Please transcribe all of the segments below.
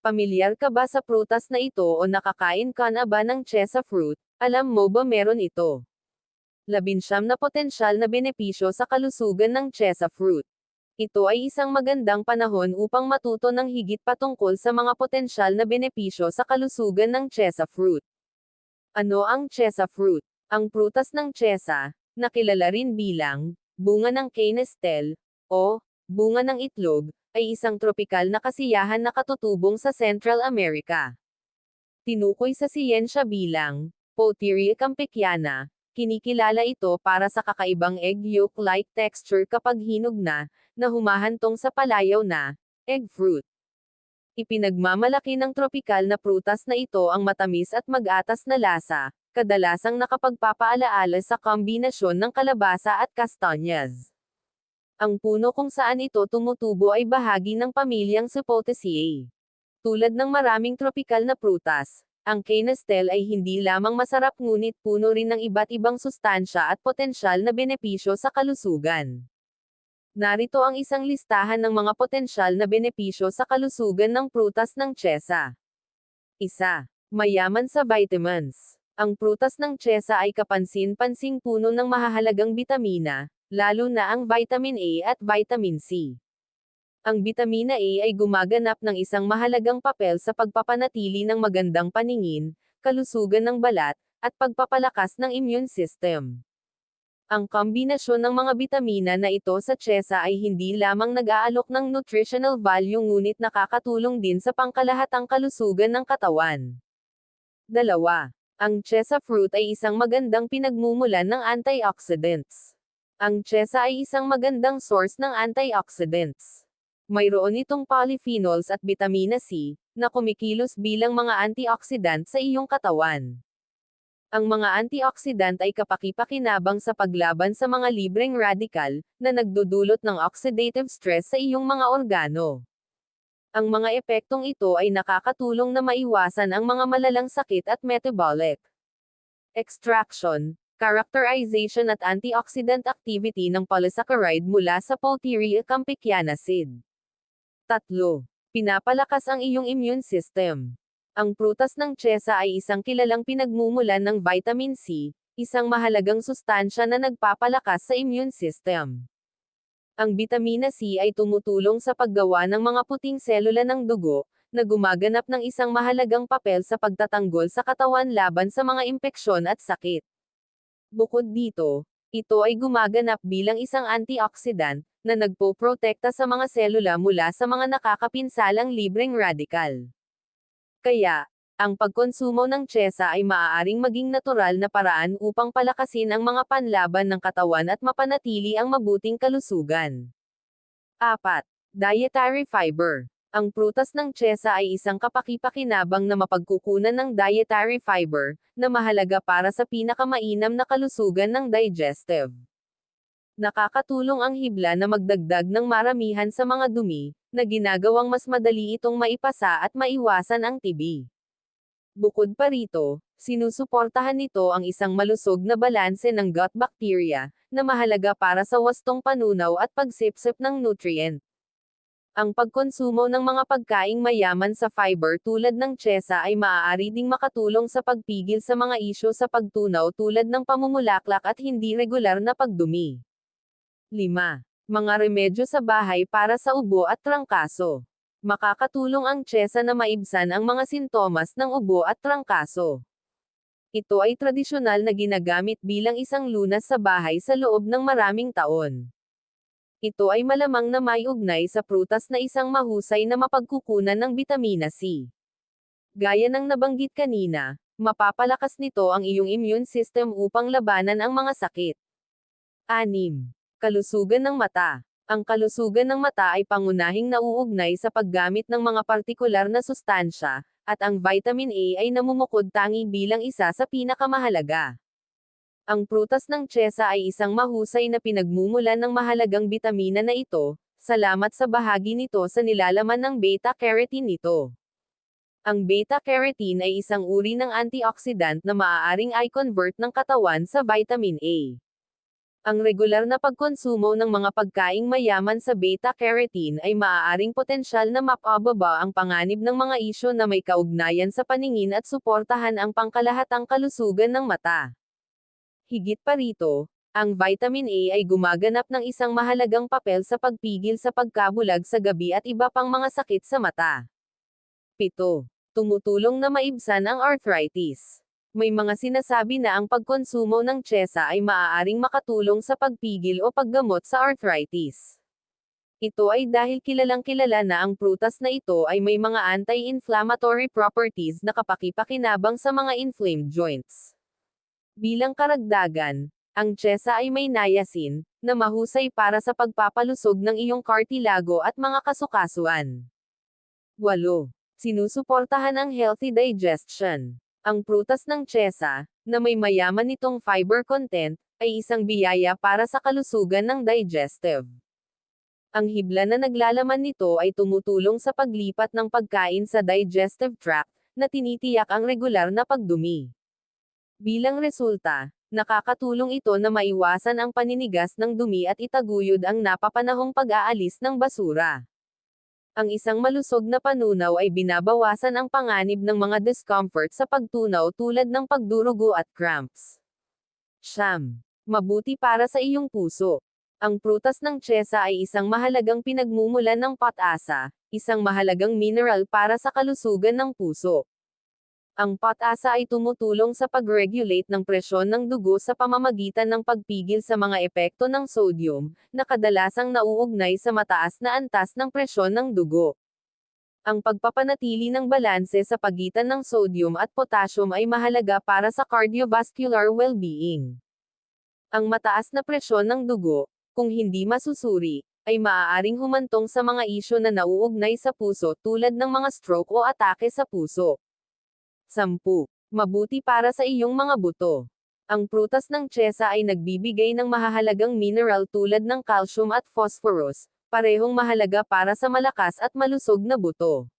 Pamilyar ka ba sa prutas na ito o nakakain ka na ba ng chesa fruit? Alam mo ba meron ito? Labinsyam na potensyal na benepisyo sa kalusugan ng chesa fruit. Ito ay isang magandang panahon upang matuto ng higit patungkol sa mga potensyal na benepisyo sa kalusugan ng chesa fruit. Ano ang chesa fruit? Ang prutas ng chesa, na kilala rin bilang bunga ng canestel o bunga ng itlog, ay isang tropikal na kasiyahan na katutubong sa Central America. Tinukoy sa siyensya bilang Potheria campeciana, kinikilala ito para sa kakaibang egg yolk-like texture kapag hinog na, na humahantong sa palayaw na egg fruit. Ipinagmamalaki ng tropikal na prutas na ito ang matamis at mag-atas na lasa, kadalasang nakapagpapaalaala sa kombinasyon ng kalabasa at kastanyas. Ang puno kung saan ito tumutubo ay bahagi ng pamilyang Sapotaceae. Tulad ng maraming tropikal na prutas, ang canestel ay hindi lamang masarap ngunit puno rin ng iba't ibang sustansya at potensyal na benepisyo sa kalusugan. Narito ang isang listahan ng mga potensyal na benepisyo sa kalusugan ng prutas ng chesa. Isa. Mayaman sa vitamins. Ang prutas ng chesa ay kapansin-pansing puno ng mahahalagang bitamina, lalo na ang vitamin A at vitamin C. Ang bitamina A ay gumaganap ng isang mahalagang papel sa pagpapanatili ng magandang paningin, kalusugan ng balat, at pagpapalakas ng immune system. Ang kombinasyon ng mga bitamina na ito sa chesa ay hindi lamang nag-aalok ng nutritional value ngunit nakakatulong din sa pangkalahatang kalusugan ng katawan. Dalawa. Ang chesa fruit ay isang magandang pinagmumulan ng antioxidants. Ang chesa ay isang magandang source ng antioxidants. Mayroon itong polyphenols at vitamina C, na kumikilos bilang mga antioxidant sa iyong katawan. Ang mga antioxidant ay kapakipakinabang sa paglaban sa mga libreng radikal, na nagdudulot ng oxidative stress sa iyong mga organo. Ang mga epektong ito ay nakakatulong na maiwasan ang mga malalang sakit at metabolic. Extraction characterization at antioxidant activity ng polysaccharide mula sa Potheria campeciana seed. Tatlo. Pinapalakas ang iyong immune system. Ang prutas ng chesa ay isang kilalang pinagmumulan ng vitamin C, isang mahalagang sustansya na nagpapalakas sa immune system. Ang bitamina C ay tumutulong sa paggawa ng mga puting selula ng dugo, na gumaganap ng isang mahalagang papel sa pagtatanggol sa katawan laban sa mga impeksyon at sakit. Bukod dito, ito ay gumaganap bilang isang antioxidant, na nagpoprotekta sa mga selula mula sa mga nakakapinsalang libreng radikal. Kaya, ang pagkonsumo ng chesa ay maaaring maging natural na paraan upang palakasin ang mga panlaban ng katawan at mapanatili ang mabuting kalusugan. 4. Dietary fiber. Ang prutas ng chesa ay isang kapakipakinabang na mapagkukunan ng dietary fiber, na mahalaga para sa pinakamainam na kalusugan ng digestive. Nakakatulong ang hibla na magdagdag ng maramihan sa mga dumi, na ginagawang mas madali itong maipasa at maiwasan ang TB. Bukod pa rito, sinusuportahan nito ang isang malusog na balanse ng gut bacteria, na mahalaga para sa wastong panunaw at pagsipsip ng nutrient. Ang pagkonsumo ng mga pagkaing mayaman sa fiber tulad ng chesa ay maaari ding makatulong sa pagpigil sa mga isyo sa pagtunaw tulad ng pamumulaklak at hindi regular na pagdumi. 5. Mga remedyo sa bahay para sa ubo at trangkaso. Makakatulong ang chesa na maibsan ang mga sintomas ng ubo at trangkaso. Ito ay tradisyonal na ginagamit bilang isang lunas sa bahay sa loob ng maraming taon. Ito ay malamang na may ugnay sa prutas na isang mahusay na mapagkukunan ng bitamina C. Gaya ng nabanggit kanina, mapapalakas nito ang iyong immune system upang labanan ang mga sakit. 6. Kalusugan ng mata. Ang kalusugan ng mata ay pangunahing nauugnay sa paggamit ng mga partikular na sustansya, at ang vitamin A ay namumukod tangi bilang isa sa pinakamahalaga. Ang prutas ng chesa ay isang mahusay na pinagmumulan ng mahalagang bitamina na ito, salamat sa bahagi nito sa nilalaman ng beta-carotene nito. Ang beta-carotene ay isang uri ng antioxidant na maaaring i-convert ng katawan sa vitamin A. Ang regular na pagkonsumo ng mga pagkaing mayaman sa beta-carotene ay maaaring potensyal na mapababa ang panganib ng mga isyo na may kaugnayan sa paningin at suportahan ang pangkalahatang kalusugan ng mata. Higit pa rito, ang vitamin A ay gumaganap ng isang mahalagang papel sa pagpigil sa pagkabulag sa gabi at iba pang mga sakit sa mata. 7. Tumutulong na maibsan ang arthritis. May mga sinasabi na ang pagkonsumo ng tsesa ay maaaring makatulong sa pagpigil o paggamot sa arthritis. Ito ay dahil kilalang kilala na ang prutas na ito ay may mga anti-inflammatory properties na kapakipakinabang sa mga inflamed joints. Bilang karagdagan, ang tsesa ay may niacin, na mahusay para sa pagpapalusog ng iyong cartilago at mga kasukasuan. 8. Sinusuportahan ang healthy digestion. Ang prutas ng tsesa, na may mayaman nitong fiber content, ay isang biyaya para sa kalusugan ng digestive. Ang hibla na naglalaman nito ay tumutulong sa paglipat ng pagkain sa digestive tract, na tinitiyak ang regular na pagdumi. Bilang resulta, nakakatulong ito na maiwasan ang paninigas ng dumi at itaguyod ang napapanahong pag-aalis ng basura. Ang isang malusog na panunaw ay binabawasan ang panganib ng mga discomfort sa pagtunaw tulad ng pagdurugo at cramps. Siyam. Mabuti para sa iyong puso. Ang prutas ng tsesa ay isang mahalagang pinagmumulan ng patasa, isang mahalagang mineral para sa kalusugan ng puso. Ang patasa ay tumutulong sa pag-regulate ng presyon ng dugo sa pamamagitan ng pagpigil sa mga epekto ng sodium, na kadalasang nauugnay sa mataas na antas ng presyon ng dugo. Ang pagpapanatili ng balanse sa pagitan ng sodium at potassium ay mahalaga para sa cardiovascular well-being. Ang mataas na presyon ng dugo, kung hindi masusuri, ay maaaring humantong sa mga isyo na nauugnay sa puso tulad ng mga stroke o atake sa puso. 10. Mabuti para sa iyong mga buto. Ang prutas ng tsesa ay nagbibigay ng mahahalagang mineral tulad ng calcium at phosphorus, parehong mahalaga para sa malakas at malusog na buto.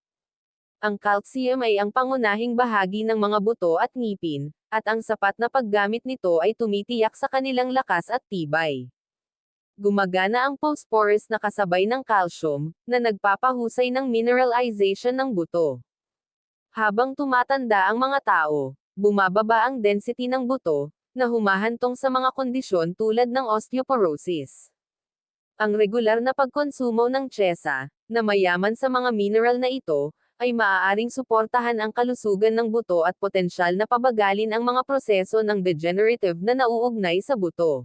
Ang calcium ay ang pangunahing bahagi ng mga buto at ngipin, at ang sapat na paggamit nito ay tumitiyak sa kanilang lakas at tibay. Gumagana ang phosphorus na kasabay ng calcium, na nagpapahusay ng mineralization ng buto. Habang tumatanda ang mga tao, bumababa ang density ng buto, na humahantong sa mga kondisyon tulad ng osteoporosis. Ang regular na pagkonsumo ng tsesa, na mayaman sa mga mineral na ito, ay maaaring suportahan ang kalusugan ng buto at potensyal na pabagalin ang mga proseso ng degenerative na nauugnay sa buto.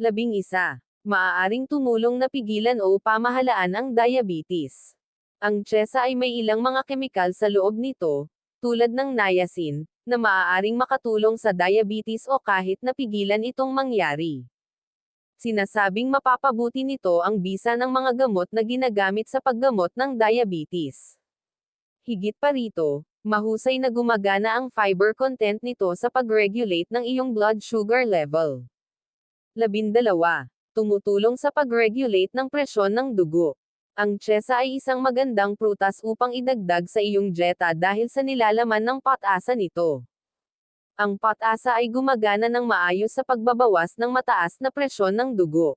Labing isa. Maaaring tumulong na pigilan o pamahalaan ang diabetes. Ang tsesa ay may ilang mga kemikal sa loob nito, tulad ng niacin, na maaaring makatulong sa diabetes o kahit na pigilan itong mangyari. Sinasabing mapapabuti nito ang bisa ng mga gamot na ginagamit sa paggamot ng diabetes. Higit pa rito, mahusay na gumagana ang fiber content nito sa pag-regulate ng iyong blood sugar level. Labindalawa. Tumutulong sa pag-regulate ng presyon ng dugo. Ang tsesa ay isang magandang prutas upang idagdag sa iyong dieta dahil sa nilalaman ng patasa nito. Ang patasa ay gumagana ng maayos sa pagbabawas ng mataas na presyon ng dugo.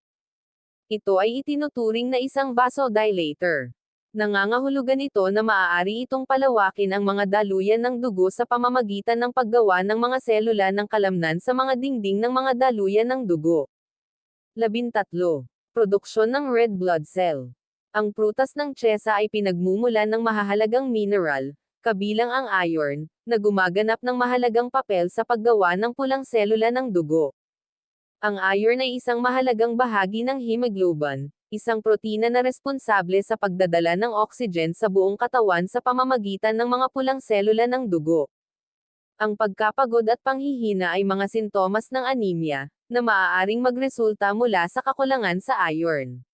Ito ay itinuturing na isang vasodilator. Nangangahulugan ito na maaari itong palawakin ang mga daluyan ng dugo sa pamamagitan ng paggawa ng mga selula ng kalamnan sa mga dingding ng mga daluyan ng dugo. 13. Produksyon ng red blood cell. Ang prutas ng tsesa ay pinagmumulan ng mahahalagang mineral, kabilang ang iron, na gumaganap ng mahalagang papel sa paggawa ng pulang selula ng dugo. Ang iron ay isang mahalagang bahagi ng hemoglobin, isang protina na responsable sa pagdadala ng oxygen sa buong katawan sa pamamagitan ng mga pulang selula ng dugo. Ang pagkapagod at panghihina ay mga sintomas ng anemia, na maaaring magresulta mula sa kakulangan sa iron.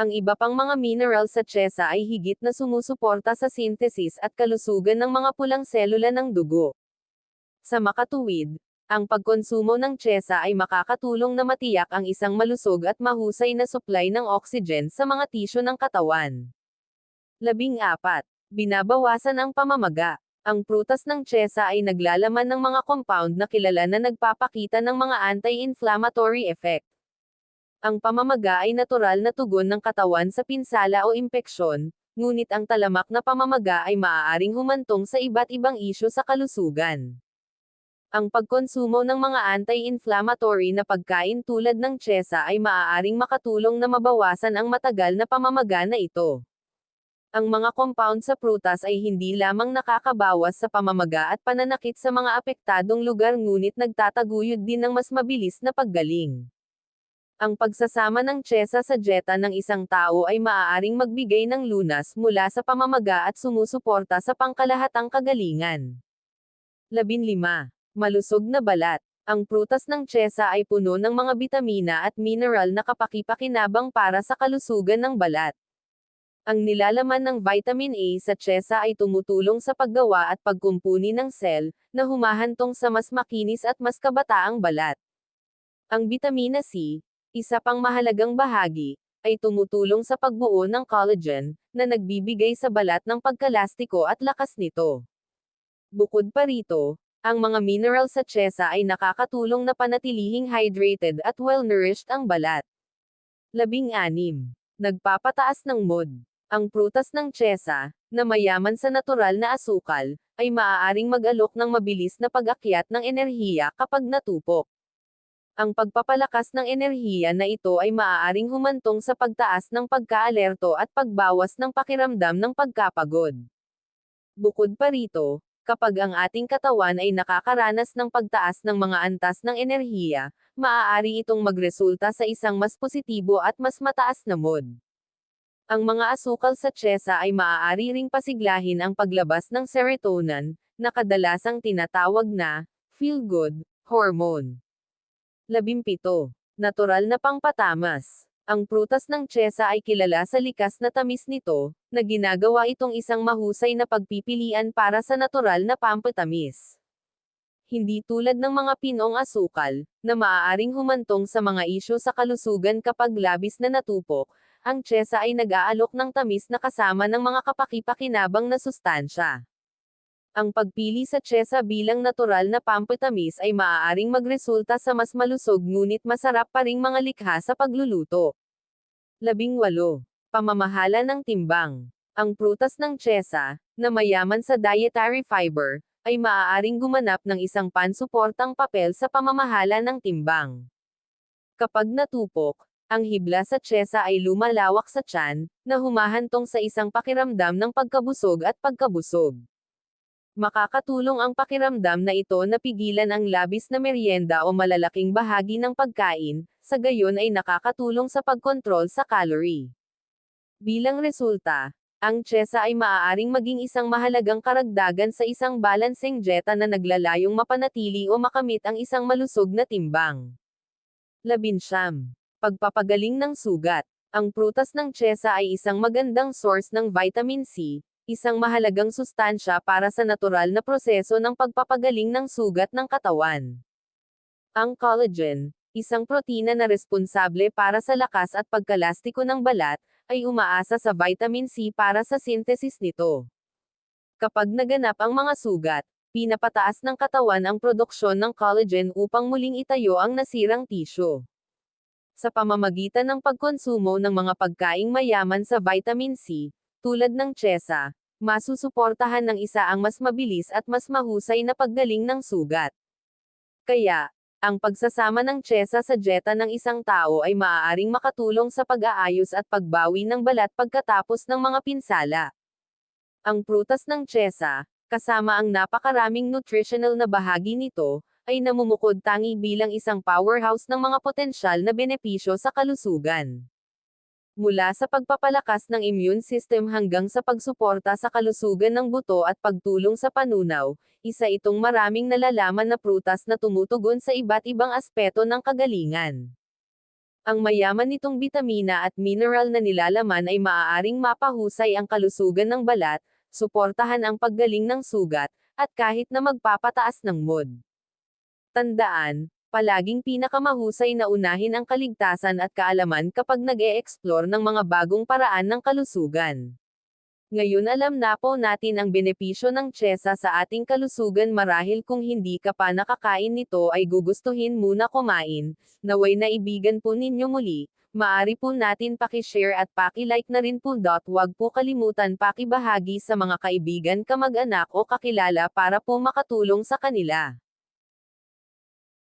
Ang iba pang mga mineral sa tsesa ay higit na sumusuporta sa synthesis at kalusugan ng mga pulang selula ng dugo. Sa makatuwid, ang pagkonsumo ng tsesa ay makakatulong na matiyak ang isang malusog at mahusay na supply ng oxygen sa mga tisyo ng katawan. Labing apat. Binabawasan ang pamamaga. Ang prutas ng chesa ay naglalaman ng mga compound na kilala na nagpapakita ng mga anti-inflammatory effect. Ang pamamaga ay natural na tugon ng katawan sa pinsala o impeksyon, ngunit ang talamak na pamamaga ay maaaring humantong sa iba't ibang isyu sa kalusugan. Ang pagkonsumo ng mga anti-inflammatory na pagkain tulad ng chesa ay maaaring makatulong na mabawasan ang matagal na pamamaga na ito. Ang mga compound sa prutas ay hindi lamang nakakabawas sa pamamaga at pananakit sa mga apektadong lugar ngunit nagtataguyod din ng mas mabilis na paggaling. Ang pagsasama ng chesa sa dieta ng isang tao ay maaaring magbigay ng lunas mula sa pamamaga at sumusuporta sa pangkalahatang kagalingan. 15. Malusog na balat. Ang prutas ng chesa ay puno ng mga bitamina at mineral na kapakipakinabang para sa kalusugan ng balat. Ang nilalaman ng vitamin A sa chesa ay tumutulong sa paggawa at pagkumpuni ng cell, na humahantong sa mas makinis at mas kabataang balat. Ang vitamina C, isa pang mahalagang bahagi, ay tumutulong sa pagbuo ng collagen, na nagbibigay sa balat ng pagkalastiko at lakas nito. Bukod pa rito, ang mga mineral sa chesa ay nakakatulong na panatilihing hydrated at well-nourished ang balat. 16. Nagpapataas ng mood. Ang prutas ng chesa, na mayaman sa natural na asukal, ay maaaring mag-alok ng mabilis na pag-akyat ng enerhiya kapag natupok. Ang pagpapalakas ng enerhiya na ito ay maaaring humantong sa pagtaas ng pagkaalerto at pagbawas ng pakiramdam ng pagkapagod. Bukod pa rito, kapag ang ating katawan ay nakakaranas ng pagtaas ng mga antas ng enerhiya, maaari itong magresulta sa isang mas positibo at mas mataas na mood. Ang mga asukal sa chesa ay maaari ring pasiglahin ang paglabas ng serotonin, na kadalasang tinatawag na feel-good hormone. 17. Natural na pangpatamas. Ang prutas ng chesa ay kilala sa likas na tamis nito, na ginagawa itong isang mahusay na pagpipilian para sa natural na pampatamis. Hindi tulad ng mga pinong asukal, na maaaring humantong sa mga isyo sa kalusugan kapag labis na natupok, ang chesa ay nag-aalok ng tamis na kasama ng mga kapakipakinabang na sustansya. Ang pagpili sa chesa bilang natural na pampatamis ay maaaring magresulta sa mas malusog ngunit masarap pa ring mga likha sa pagluluto. 18. Pamamahala ng timbang. Ang prutas ng chesa, na mayaman sa dietary fiber, ay maaaring gumanap ng isang pansuportang papel sa pamamahala ng timbang. Kapag natupok, ang hibla sa chesa ay lumalawak sa tiyan, na humahantong sa isang pakiramdam ng pagkabusog at pagkabusog. Makakatulong ang pakiramdam na ito na pigilan ang labis na merienda o malalaking bahagi ng pagkain, sa gayon ay nakakatulong sa pagkontrol sa calorie. Bilang resulta, ang chesa ay maaaring maging isang mahalagang karagdagan sa isang balancing dieta na naglalayong mapanatili o makamit ang isang malusog na timbang. 11. Pagpapagaling ng sugat. Ang prutas ng chesa ay isang magandang source ng vitamin C, isang mahalagang sustansya para sa natural na proseso ng pagpapagaling ng sugat ng katawan. Ang collagen, isang protina na responsable para sa lakas at pagkalastiko ng balat, ay umaasa sa vitamin C para sa synthesis nito. Kapag naganap ang mga sugat, pinapataas ng katawan ang produksyon ng collagen upang muling itayo ang nasirang tissue sa pamamagitan ng pagkonsumo ng mga pagkaing mayaman sa vitamin C, tulad ng chesa, masusuportahan ng isa ang mas mabilis at mas mahusay na paggaling ng sugat. Kaya, ang pagsasama ng chesa sa dieta ng isang tao ay maaaring makatulong sa pag-aayos at pagbawi ng balat pagkatapos ng mga pinsala. Ang prutas ng chesa, kasama ang napakaraming nutritional na bahagi nito, ay namumukod tangi bilang isang powerhouse ng mga potensyal na benepisyo sa kalusugan. Mula sa pagpapalakas ng immune system hanggang sa pagsuporta sa kalusugan ng buto at pagtulong sa panunaw, isa itong maraming nalalaman na prutas na tumutugon sa iba't ibang aspeto ng kagalingan. Ang mayaman nitong bitamina at mineral na nilalaman ay maaaring mapahusay ang kalusugan ng balat, suportahan ang paggaling ng sugat, at kahit na magpapataas ng mood. Tandaan, palaging pinakamahusay na unahin ang kaligtasan at kaalaman kapag nag-e-explore ng mga bagong paraan ng kalusugan. Ngayon alam na po natin ang benepisyo ng tiyesa sa ating kalusugan marahil kung hindi ka pa nakakain nito ay gugustuhin muna kumain, naway naibigan po ninyo muli, maari po natin pakishare at pakilike na rin po. Huwag po kalimutan pakibahagi sa mga kaibigan kamag-anak o kakilala para po makatulong sa kanila.